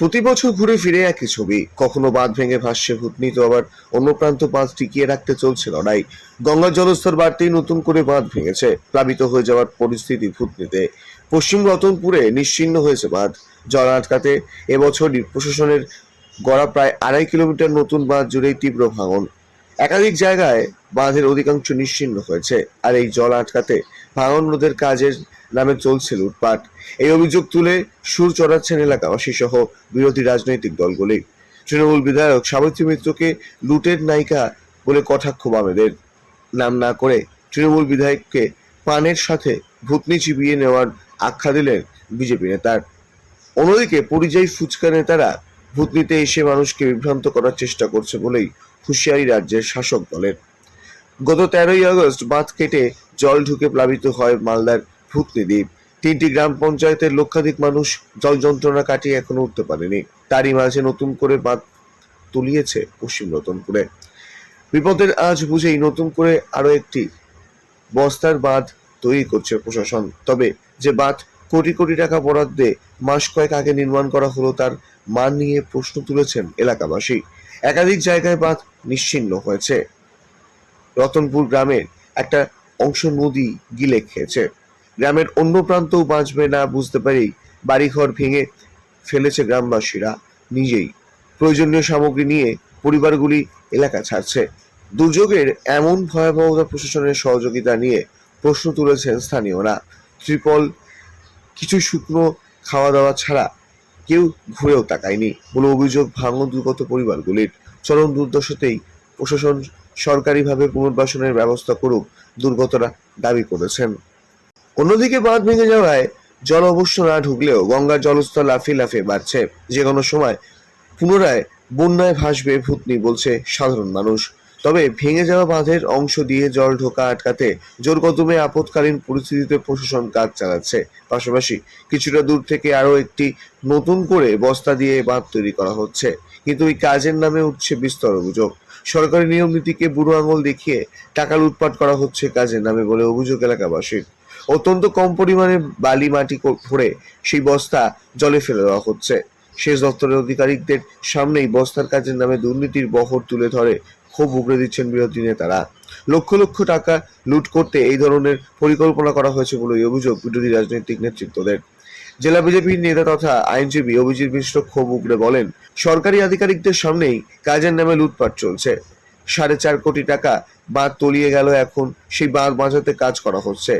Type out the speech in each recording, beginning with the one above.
প্রতি বছর ঘুরে ফিরে একই ছবি। কখনো বাঁধ ভেঙে ভাসছে ভূতনি তো আবার অন্য প্রান্ত বাঁধ টিকিয়ে রাখতে চলছে লড়াই। গঙ্গার জলস্তর বাড়তেই নতুন করে বাঁধ ভেঙেছে, প্লাবিত হয়ে যাওয়ার পরিস্থিতি ভূতনিতে পশ্চিম রতনপুরে নিশ্চিহ্ন হয়েছে বাঁধ। জল আটকাতে এবছর প্রশাসনের গড়া প্রায় আড়াই কিলোমিটার নতুন বাঁধ জুড়েই তীব্র ভাঙন। একাধিক জায়গায় বাঁধের অধিকাংশ নিশ্চিহ্ন হয়েছে, আর এই জল আটকাতে ভাঙন রোধের কাজের নামে চলছে লুটপাট এই অভিযোগ তুলে সুর চড়াচ্ছেন এলাকাবাসী সহ বিরোধী রাজনৈতিক দলগুলি। তৃণমূল বিধায়ক সাবিত্রী মিত্রকে লুটের নায়িকা বলে কটাক্ষ বামেদের। নাম না করে তৃণমূল বিধায়ককে পানের সাথে ভূতনি চিবিয়ে নেওয়ার আখ্যা দিলেন বিজেপি নেতার অন্যদিকে পরিযায়ী ফুচকা নেতারা ভূতনিতে এসে মানুষকে বিভ্রান্ত করার চেষ্টা করছে বলেই হুঁশিয়ারি রাজ্যের শাসক দলের। গত তেরোই আগস্ট বাঁধ কেটে জল ঢুকে প্লাবিত হয় মালদার ভূতনি দ্বীপ। তিনটি গ্রাম পঞ্চায়েতের লক্ষাধিক মানুষ জল যন্ত্রণা কাটিয়ে এখনও উঠতে পারেনি। তারই মাঝে নতুন করে বাঁধ তুলিয়েছে পশ্চিম রতনপুরে। বিপদের আজ বুঝেই নতুন করে আরও একটি বস্তার বাঁধ তৈরি করছে প্রশাসন। তবে যে বাঁধ কোটি কোটি টাকা বরাদ্দে মাস কয়েক আগে নির্মাণ করা হলো, তার মান নিয়ে প্রশ্ন তুলেছেন এলাকাবাসী। একাধিক জায়গায় বাঁধ নিশ্চিহ্ন হয়েছে। রতনপুর গ্রামের একটা অংশ নদী গিলে খেয়েছে। গ্রামের অন্য প্রান্তও বাঁচবে না বুঝতে পারেই বাড়িঘর ভেঙে ফেলেছে গ্রামবাসীরা। নিজেই প্রয়োজনীয় সামগ্রী নিয়ে পরিবারগুলি এলাকা ছাড়ছে। দুর্যোগের এমন ভয়াবহতা প্রশাসনের সহযোগিতা নিয়ে প্রশ্ন তুলেছেন স্থানীয়রা। ত্রিপল কিছু শুকনো খাওয়া দাওয়া ছাড়া কেউ ঘুরেও তাকায়নি। বলে অভিযোগ ভাঙন দুর্গত পরিবারগুলির। চরম দুর্দশাতেই প্রশাসন সরকারিভাবে পুনর্বাসনের ব্যবস্থা করুক, দুর্গতরা দাবি করেছেন। অন্যদিকে বাঁধ ভেঙে যাওয়ায় জল অবশ্য না ঢুকলেও গঙ্গার জলস্তর লাফিয়ে লাফিয়ে বাড়ছে। যে কোনো সময় পুনরায় বন্যায় ভাসবে ভূতনি বলছে সাধারণ মানুষ। তবে ভেঙে যাওয়া বাঁধের অংশ দিয়ে জল ঢোকা আটকাতে জোর কদমে আপৎকালীন পরিস্থিতিতে প্রশাসন কাজ চালাচ্ছে। পাশাপাশি কিছুটা দূর থেকে আরও একটি নতুন করে বস্তা দিয়ে বাঁধ তৈরি করা হচ্ছে। কিন্তু এই কাজের নামে উঠছে বিস্তর অভিযোগ। সরকারি নিয়ম নীতিকে বুড়ো আঙুল দেখিয়ে টাকা লুটপাট করা হচ্ছে কাজের নামে বলে অভিযোগ এলাকাবাসীর। অত্যন্ত কম পরিমাণে বালি মাটি ভরে সেই বস্তা জলে ফেলে দেওয়া হচ্ছে। সেচ দপ্তরের আধিকারিকদের সামনেই বস্তার কাজের নামে দুর্নীতির বহর তুলে ধরে ক্ষোভ উগড়ে দিচ্ছেন বিরোধী নেতারা। লক্ষ লক্ষ টাকা লুট করতে এই ধরনের পরিকল্পনা করা হয়েছে বলে অভিযোগ বিরোধী রাজনৈতিক নেতৃত্বদের। জেলা বিজেপির নেতা তথা আইনজীবী অভিজিৎ মিশ্র ক্ষোভ উগড়ে বলেন, সরকারি আধিকারিকদের সামনেই কাজের নামে লুটপাট চলছে। সাড়ে চার কোটি টাকা বাঁধ তলিয়ে গেল এখন, সেই বাঁধ বাঁচাতে কাজ করা হচ্ছে।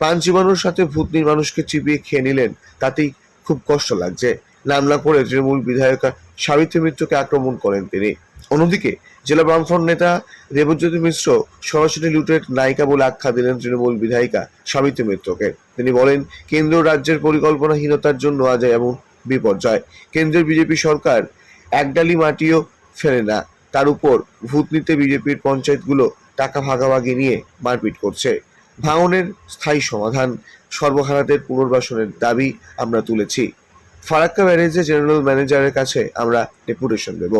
প্রাণ জীবাণুর সাথে ভূতনির মানুষকে চিবিয়ে খেয়ে নিলেন, তাতেই খুব কষ্ট লাগছে। নাম না করে তৃণমূল বিধায়িকা সাবিত্রী মিত্রকে আক্রমণ করেন তিনি। অন্যদিকে জেলা বামফ্রন্ট নেতা দেবজ্যোতি মিশ্র সরাসরি লুটের নায়িকা বলে আখ্যা দিলেন তৃণমূল বিধায়িকা সাবিত্রী মিত্রকে। তিনি বলেন, কেন্দ্র রাজ্যের পরিকল্পনাহীনতার জন্য আজ এমন বিপর্যয়। কেন্দ্রের বিজেপি সরকার একডালি মাটিও ফেলে না। তার উপর ভূতনিতে বিজেপির পঞ্চায়েতগুলো টাকা ভাগাভাগি নিয়ে মারপিট করছে। ভাঙনের স্থায়ী সমাধান, সর্বহারাদের পুনর্বাসনের দাবি আমরা তুলেছি। ফারাক্কা ব্যারেজে জেনারেল ম্যানেজারের কাছে আমরা ডেপুটেশন দেব।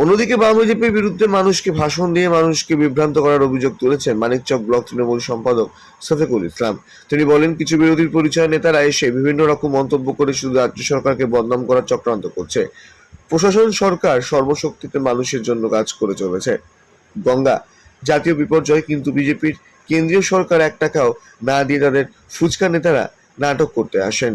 অন্যদিকে বাম বিজেপির বিরুদ্ধে মানুষকে ভাষণ দিয়ে মানুষকে বিভ্রান্ত করার অভিযোগ তুলেছেন মানিকচক ব্লক তৃণমূল সম্পাদক সফিকুল ইসলাম। তিনি বলেন, কিছু বিরোধীর পরিচয় নেতারা এসে বিভিন্ন রকম মন্তব্য করে শুধু রাজ্য সরকারকে বদনাম করার চক্রান্ত করছে। প্রশাসন সরকার সর্বশক্তিতে মানুষের জন্য কাজ করে চলেছে। গঙ্গা, জাতীয় বিপর্যয়, কিন্তু বিজেপির কেন্দ্রীয় সরকার এক টাকাও না দিয়ে তাদের ফুচকা নেতারা নাটক করতে আসেন।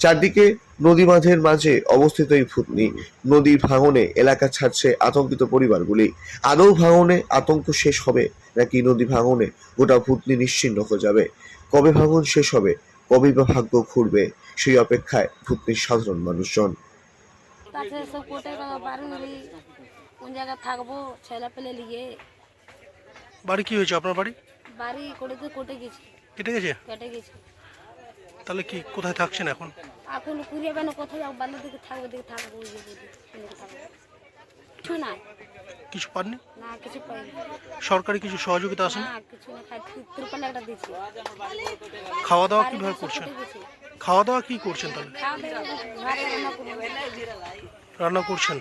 চারদিকে নদী বাঁধের মাঝে অবস্থিত এই ভূতনি নদী ভাঙনে এলাকা ছাড়ছে আতঙ্কিত পরিবারগুলি। আদৌ ভাঙনে আতঙ্ক শেষ হবে নাকি নদী ভাঙনে গোটা ভূতনি নিশ্চিন্ন হয়ে যাবে? কবে ভাঙন শেষ হবে? কবে বা ভাগ্য ঘুরবে? সেই অপেক্ষায় ভূতনির সাধারণ মানুষজন। কোটে বাড়ি কোন জায়গায় থাকব ছেলে পেলে নিয়ে বাড়ি কি হয়েছে আপনার বাড়ি? বাড়ি কোটেতে কোটে গেছি। কেটে গেছে? কেটে গেছি। তাহলে কি কোথায় থাকছেন এখন? এখন কুড়িয়ে বেন কোথায় যাব বাল্যের দিকে থাকব দিকে থাকব কিছু নাই। কিছু পাননি? না কিছু পাইনি। সরকারি কিছু সহযোগিতা আসেন না কিছু না খাই ত্রিপাল একটা খাওয়া দাওয়া কীভাবে করছেন? খাওয়া দাওয়া কি করছেন তাহলে? রান্না করছেন?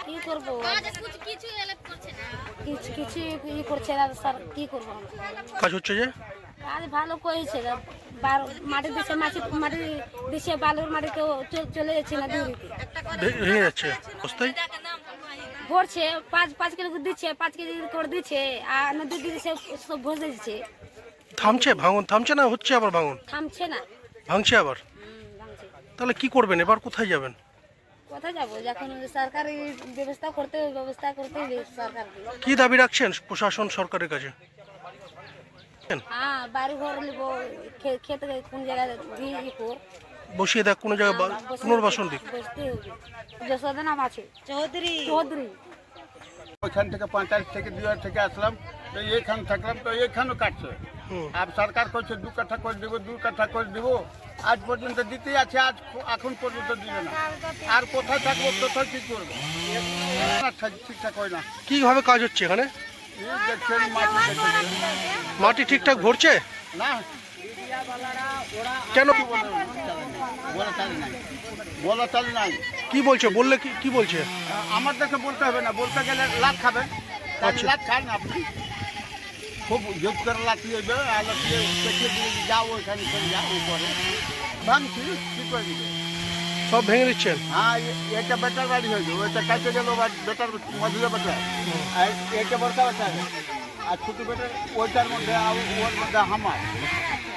কি করব? কিছু কিছু ই করছে না স্যার কি করব? কাজ হচ্ছে যে? কাজ ভালো করেছে বারো মাটি দিচ্ছে মাটি মাটি দিচ্ছে বালুর মাটিতেও চ- চলে যাচ্ছে না ভেঙে যাচ্ছে ভরছে পাঁচ পাঁচ কেজি করে দিচ্ছে পাঁচ কেজি করে দিচ্ছে আর নদী দিচ্ছে সব ভসে দিচ্ছে। থামছে ভাঙন থামছে না হচ্ছে আবার ভাঙন? থামছে না। ভাঙছে আবার? তাহলে কি করবেন? এবার কোথায় যাবেন? কোথায় যাব যখন সরকারি ব্যবস্থা করতে ব্যবস্থা করতে হবে সরকারকে কি দাবি রাখছেন প্রশাসন সরকারের কাছে? হ্যাঁ বাড়ি ঘর নেব খেতে কোন জায়গায় দিয়ে বসিয়ে দেখ কোনো জায়গায় পুনর্বাসন দিক। যশোদা নাম আছে। চৌধুরী। চৌধুরী। ওইখান থেকে পঞ্চায়েত থেকে দুয়ার থেকে আসলাম তো এইখান থাকলাম তো এইখানেও কাটছে। আর সরকার করছে দু কাঠা করে দিব দু কাঠা করে দিব। আজ পর্যন্ত দিতেই আছে আজ এখন পর্যন্ত দিবে না। আর কোথায় থাকব কোথায় কি করব? না, ঠিকঠাক হয় না। কীভাবে কাজ হচ্ছে এখানে? মাটি ঠিকঠাক ভরছে? না। কেন? বলা চালি নাই। কি বলছে? বললে কি কি বলছে? আমার দেখে বলতে হবে না। বলতে গেলে লাভ খাবেন। আচ্ছা। লাভ খান আপনি। খুব যোগ করে লাঠিয়ে হবে আর পেটে দিয়ে যাও ওইখানে চলে যাও উপরে ভাঙছি কি? করে দিবে? সব ভেঙে দিচ্ছেন হ্যাঁ এটা বেটার বাড়ি হয়েছে ওইটা কাছে গেল বেটার মধুরে বেটার। আর এটা বড়কা বেটা আর ছোটো বেটার ওইটার মধ্যে আর ওর মধ্যে হামার।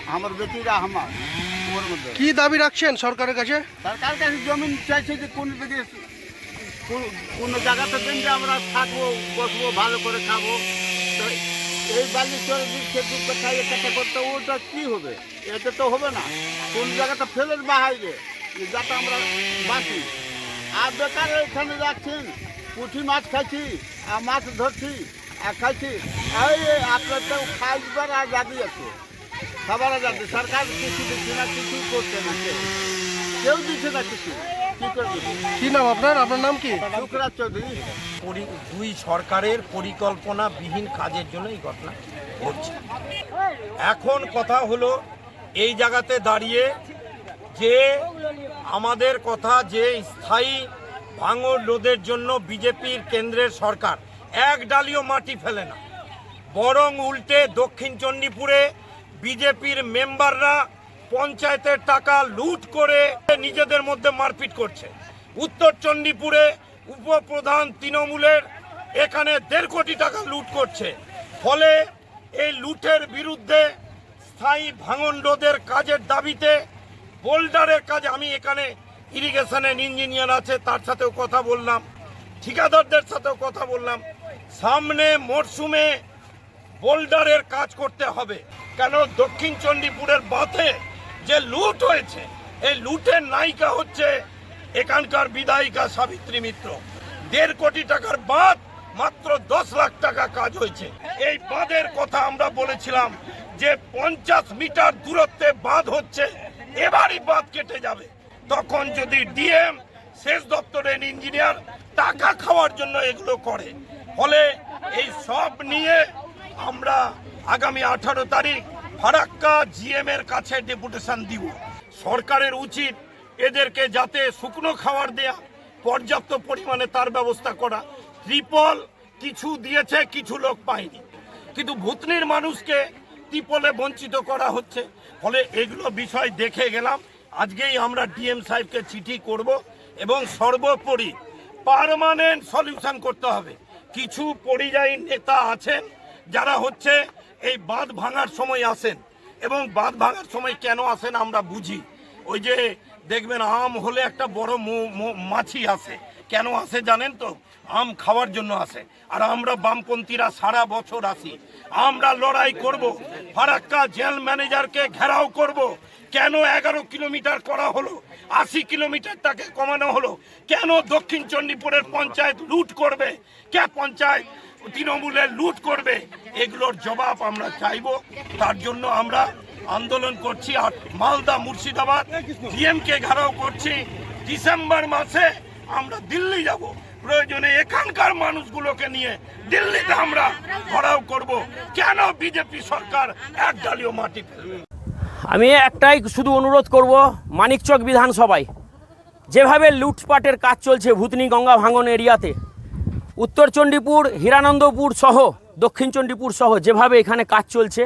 আমার বেটিরা ওর মধ্যে। কি দাবি রাখছেন সরকারের কাছে? সরকার কাছে জমিন চাইছে যে কোন দিকে কোন- কোন জায়গাতে দিন যে আমরা থাকব বসবো ভালো করে খাব। তো এই বালি চলে দিচ্ছে দু কথা এক কথা করতে ওটা কি হবে? এটা তো হবে না। কোন জায়গাটা ফেলে বাহাইবে যাতে আমরা বাঁচি। আর বেকার এখানে যাচ্ছেন পুঁটি মাছ খাচ্ছি আর মাছ ধরছি, আর খাচ্ছি এই আপনার তো খাইবার আজাদি আছে। খাবার আজাদি সরকার কিছু দিচ্ছে না কিছু করছে না। কেউ দিচ্ছে না কিছু। কি নাম আপনার? আপনার নাম কি? দুই সরকারের পরিকল্পনা বিহীন কাজের জন্য এই ঘটনা ঘটছে। এখন কথা হলো, এই জায়গাতে দাঁড়িয়ে যে আমাদের কথা, যে স্থায়ী ভাঙর রোধের জন্য বিজেপির কেন্দ্রের সরকার, এক ডালিও মাটি ফেলে না। বরং উল্টে দক্ষিণ চণ্ডীপুরে বিজেপির মেম্বাররা পঞ্চায়েতের টাকা লুট করে নিজেদের মধ্যে মারপিট করছে। উত্তর চণ্ডীপুরে উপপ্রধান তৃণমূলের এখানে দেড় কোটি টাকা লুট করছে। ফলে এই লুটের বিরুদ্ধে স্থায়ী ভাঙন রোধের কাজের দাবিতে বোল্ডারের কাজ, আমি এখানে ইরিগেশনের ইঞ্জিনিয়ার আছে, তার সাথেও কথা বললাম, ঠিকাদারদের সাথেও কথা বললাম। সামনে মরশুমে বোল্ডারের কাজ করতে হবে। কেন? দক্ষিণ চণ্ডীপুরের বাঁধে যে লুট হয়েছে, এই লুটের নায়িকা হচ্ছে এখানকার বিধায়িকা সাবিত্রী মিত্র। দেড় কোটি টাকার বাঁধ, মাত্র দশ লাখ টাকা কাজ হয়েছে। এই বাঁধের কথা আমরা বলেছিলাম যে পঞ্চাশ মিটার দূরত্বে বাঁধ হচ্ছে, এবারই বাঁধ কেটে যাবে। তখন যদি ডিএম শেষ দপ্তরের ইঞ্জিনিয়ার টাকা খাওয়ার জন্য এগুলো করে, ফলে এই সব নিয়ে আমরা আগামী আঠারো তারিখ ফারাক্কা জিএম এর কাছে ডেপুটেশন দিব। সরকারের উচিত এদেরকে যাতে শুকনো খাবার দেয়া, পর্যাপ্ত পরিমাণে তার ব্যবস্থা করা। ত্রিপল কিছু দিয়েছে, কিছু লোক পায়নি। কিন্তু ভূতনির মানুষকে ত্রিপলে বঞ্চিত করা হচ্ছে। ফলে এগুলো বিষয় দেখে গেলাম। আজকেই আমরা ডিএম সাহেবকে চিঠি করব এবং সর্বোপরি পার্মানেন্ট সলিউশন করতে হবে। কিছু পরিযায়ী নেতা আছেন যারা হচ্ছে এই বাঁধ ভাঙার সময় আসেন। এবং বাঁধ ভাঙার সময় কেন আসেন আমরা বুঝি। ওই যে দেখবেন আম হলে একটা বড় মাছি আসে। কেন আসে জানেন তো? আম খাওয়ার জন্য আসে। আর আমরা বামপন্থীরা সারা বছর আসি। আমরা লড়াই করব। ফারাক্কা জেল ম্যানেজারকে ঘেরাও করব। কেন এগারো কিলোমিটার করা হলো? আশি কিলোমিটার তাকে কমানো হলো। কেন দক্ষিণ চণ্ডীপুরের পঞ্চায়েত লুট করবে? কে পঞ্চায়েত তৃণমূলের লুট করবে, এগুলোর জবাব আমরা চাইব। তার জন্য আমরা আন্দোলন করছি আর মালদা মুর্শিদাবাদ ডিএমকে ঘেরাও করছি। ডিসেম্বর মাসে আমরা দিল্লি যাব। প্রয়োজনে এখানকার মানুষগুলোকে নিয়ে দিল্লিতে আমরা ঘেরাও করব। কেন বিজেপি সরকার এক ডালীয় মাটি ফেলবে? আমি একটাই শুধু অনুরোধ করব, মানিকচক বিধানসভায় যেভাবে লুটপাটের কাজ চলছে ভূতনি গঙ্গা ভাঙন এরিয়াতে উত্তর চণ্ডীপুর, হীরানন্দপুর সহ, দক্ষিণ চণ্ডীপুর সহ যেভাবে এখানে কাজ চলছে,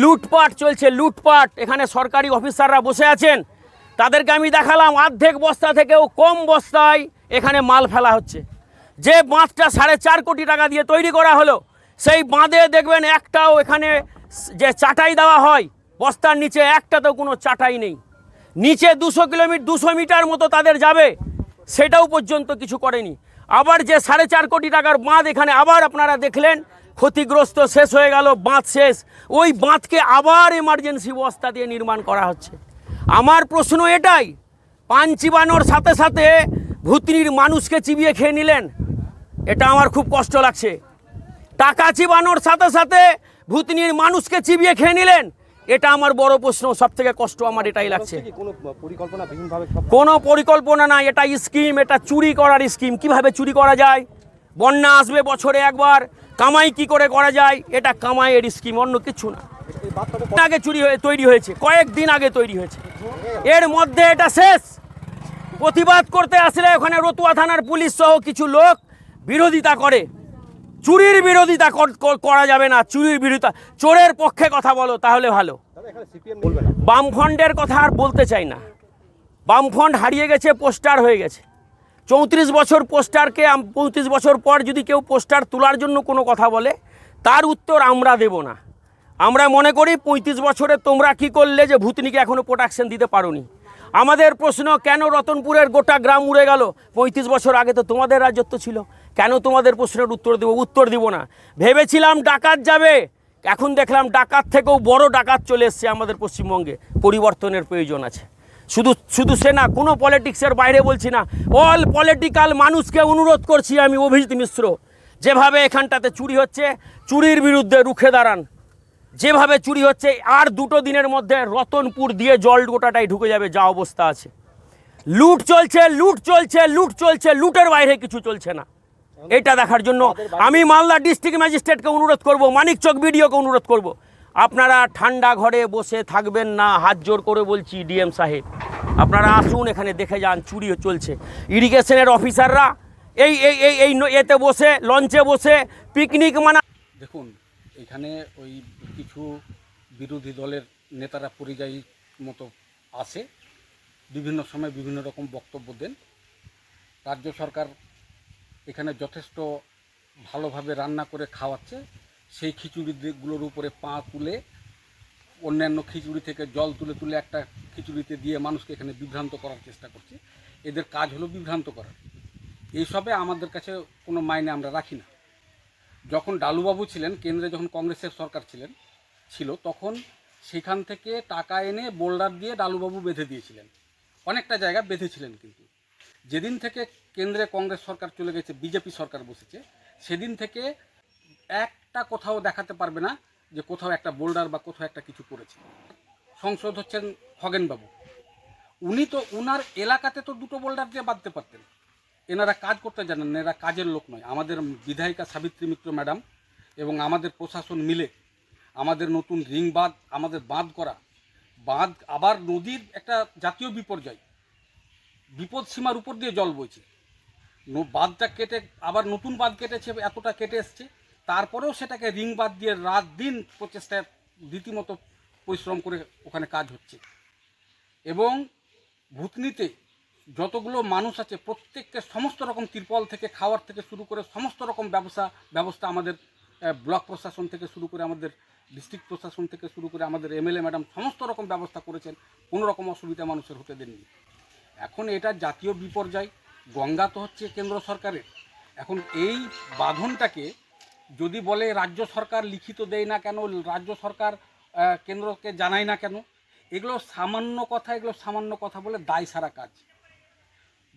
লুটপাট চলছে, লুটপাট। এখানে সরকারি অফিসাররা বসে আছেন। তাদেরকে আমি দেখালাম, অর্ধেক বস্তা থেকেও কম বস্তায় এখানে মাল ফেলা হচ্ছে। যে বাঁধটা সাড়ে চার কোটি টাকা দিয়ে তৈরি করা হলো, সেই বাঁধে দেখবেন একটাও এখানে যে চাটাই দেওয়া হয়, বস্তার নিচে একটাতেও কোনো চাটাই নেই। নিচে দুশো কিলোমিটার দুশো মিটার মতো তাদের যাবে, সেটাও পর্যন্ত কিছু করেনি। আবার যে সাড়ে চার কোটি টাকার বাঁধ এখানে আবার আপনারা দেখলেন, ক্ষতিগ্রস্ত শেষ হয়ে গেল, বাঁধ শেষ। ওই বাঁধকে আবার এমার্জেন্সি বস্তা দিয়ে নির্মাণ করা হচ্ছে। আমার প্রশ্ন এটাই, পান চিবানোর সাথে সাথে ভূতনির মানুষকে চিবিয়ে খেয়ে নিলেন, এটা আমার খুব কষ্ট লাগছে। টাকা চিবানোর সাথে সাথে ভূতনির মানুষকে চিবিয়ে খেয়ে নিলেন এটা আমার বড় প্রশ্ন সব থেকে কষ্ট আমার এটাই লাগছে। কোনো পরিকল্পনা নাই এটা স্কিম এটা চুরি করার স্কিম। কীভাবে চুরি করা যায়? বন্যা আসবে বছরে একবার কামাই কি করে করা যায়? এটা কামাইয়ের স্কিম অন্য কিছু না। আগে চুরি হয়ে তৈরি হয়েছে কয়েকদিন আগে তৈরি হয়েছে। এর মধ্যে এটা শেষ। প্রতিবাদ করতে আসলে ওখানে রতুয়া থানার পুলিশ সহ কিছু লোক বিরোধিতা করে। চুরির বিরোধিতা কর- যাবে না চুরির বিরোধিতা। চোরের পক্ষে কথা বলো তাহলে ভালো। বামফ্রন্টের কথা আর বলতে চাই না। বামফ্রন্ট হারিয়ে গেছে পোস্টার হয়ে গেছে। চৌত্রিশ বছর পোস্টারকে পঁয়ত্রিশ বছর পর যদি কেউ পোস্টার তোলার জন্য কোনো কথা বলে তার উত্তর আমরা দেব না। আমরা মনে করি পঁয়ত্রিশ বছরে তোমরা কি করলে যে ভূতনিকে এখনও প্রোটাকশন দিতে পারোনি। আমাদের প্রশ্ন কেন রতনপুরের গোটা গ্রাম উড়ে গেল? পঁয়ত্রিশ বছর আগে তো তোমাদের রাজত্ব ছিল। কেন তোমাদের প্রশ্নের উত্তর দেবো? উত্তর দিব না। ভেবেছিলাম ডাকাত যাবে, এখন দেখলাম ডাকাত থেকেও বড় ডাকাত চলে এসছে আমাদের পশ্চিমবঙ্গে। পরিবর্তনের প্রয়োজন আছে। শুধু শুধু সে না, কোনো পলিটিক্সের বাইরে বলছি না। অল পলিটিক্যাল মানুষকে অনুরোধ করছি আমি, অভিজিৎ মিশ্র। যেভাবে এখানটাতে চুরি হচ্ছে, চুরির বিরুদ্ধে রুখে দাঁড়ান। যেভাবে চুরি হচ্ছে, আর দুটো দিনের মধ্যে রতনপুর দিয়ে জল গোটাটাই ঢুকে যাবে, যা অবস্থা আছে। লুট চলছে লুট চলছে লুট চলছে, লুটের বাইরে কিছু চলছে না। এটা দেখার জন্য আমি মালদা ডিস্ট্রিক্ট ম্যাজিস্ট্রেটকে অনুরোধ করব মানিকচক বিডিওকে অনুরোধ করব। আপনারা ঠান্ডা ঘরে বসে থাকবেন না হাত জোর করে বলছি ডিএম সাহেব। আপনারা আসুন এখানে দেখে যান চুরি চলছে। ইরিগেশনের অফিসাররা এই এই এই এই এতে বসে লঞ্চে বসে পিকনিক মানা দেখুন এখানে ওই কিছু বিরোধী দলের নেতারা পরিযায়ী মতো আসে বিভিন্ন সময় বিভিন্ন রকম বক্তব্য দেন। রাজ্য সরকার এখানে যথেষ্ট ভালোভাবে রান্না করে খাওয়াচ্ছে। সেই খিচুড়িগুলোর উপরে পা তুলে, অন্যান্য খিচুড়ি থেকে জল তুলে তুলে একটা খিচুড়িতে দিয়ে মানুষকে এখানে বিভ্রান্ত করার চেষ্টা করছে। এদের কাজ হলো বিভ্রান্ত করার এইসবে আমাদের কাছে কোনো মাইনে আমরা রাখি না। যখন ডালুবাবু ছিলেন, কেন্দ্রে যখন কংগ্রেসের সরকার ছিলেন, ছিল, তখন সেখান থেকে টাকা এনে বোল্ডার দিয়ে ডালুবাবু বেঁধে দিয়েছিলেন। অনেকটা জায়গা বেঁধেছিলেন কিন্তু। যেদিন থেকে কেন্দ্রে কংগ্রেস সরকার চলে গেছে, বিজেপি সরকার বসেছে, সেদিন থেকে একটা কোথাও দেখাতে পারবে না যে কোথাও একটা বোল্ডার বা কোথাও একটা কিছু করেছে। সংসদ হচ্ছেন খগেনবাবু। উনি তো উনার এলাকাতে তো দুটো বোল্ডার দিয়ে বাঁধতে পারতেন। এনারা কাজ করতে জানেন না এরা কাজের লোক নয়। আমাদের বিধায়িকা সাবিত্রী মিত্র ম্যাডাম এবং আমাদের প্রশাসন মিলে আমাদের নতুন রিং বাঁধ, আমাদের বাঁধ করা। বাঁধ আবার নদীর একটা জাতীয় বিপর্যয়। বিপদ সীমার উপর দিয়ে জল বইছে। বাঁধটা কেটে, আবার নতুন বাঁধ কেটেছে, এতটা কেটে এসছে। তারপরেও সেটাকে রিং বাঁধ দিয়ে রাত দিন প্রচেষ্টায় রীতিমতো পরিশ্রম করে ওখানে কাজ হচ্ছে। এবং ভূতনিতে যতগুলো মানুষ আছে, প্রত্যেককে সমস্ত রকম তিরপল থেকে, খাওয়ার থেকে শুরু করে সমস্ত রকম ব্যবসা, ব্যবস্থা আমাদের ব্লক প্রশাসন থেকে শুরু করে আমাদের, ডিস্ট্রিক্ট প্রশাসন থেকে শুরু করে আমাদের এমএলএ ম্যাডাম সমস্ত রকম ব্যবস্থা করেছেন। কোনো রকম অসুবিধা মানুষের হতে দেননি। এখন এটা জাতীয় বিপর্যয়, গঙ্গা তো হচ্ছে কেন্দ্র সরকারের। এখন এই বাঁধনটাকে যদি বলে রাজ্য সরকার লিখিত দেয় না কেন, রাজ্য সরকার কেন্দ্রকে জানায় না কেন, এগুলো সামান্য কথা, এগুলো সামান্য কথা বলে দায় সারা কাজ।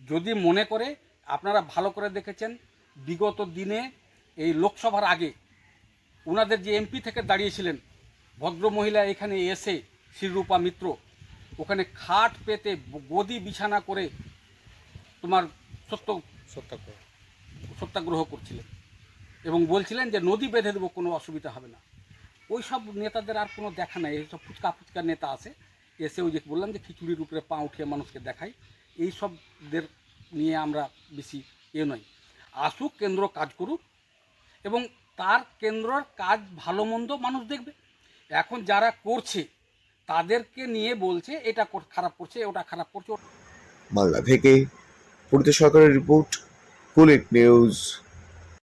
যদি মনে করে, আপনারা ভালো করে দেখেছেন, বিগত দিনে এই লোকসভার আগে ওনাদের যে এমপি থেকে দাঁড়িয়েছিলেন, ভদ্রমহিলা এখানে এসে শ্রীরূপা মিত্র ওখানে খাট পেতে গদি বিছানা করে তোমার সত্য সত্যাগ্রহ। সত্যাগ্রহ করছিলেন। এবং বলছিলেন যে নদী বেঁধে দেবো কোনো অসুবিধা হবে না। ওই সব নেতাদের আর কোনো দেখা নাই। এইসব ফুচকা ফুচকা নেতা আছে। এসে ওই যে বললাম যে খিচুড়ির উপরে পা উঠিয়ে মানুষকে দেখাই। এই সবদের নিয়ে আমরা বেশি এ নয় আসুক কেন্দ্র কাজ করুক। এবং তার কেন্দ্রর কাজ ভালো মন্দ মানুষ দেখবে। এখন যারা করছে তাদেরকে নিয়ে বলছে, এটা খারাপ করছে, ওটা খারাপ করছে। মালদা থেকে, পুরীতে সরকারের রিপোর্ট বুলেট নিউজ।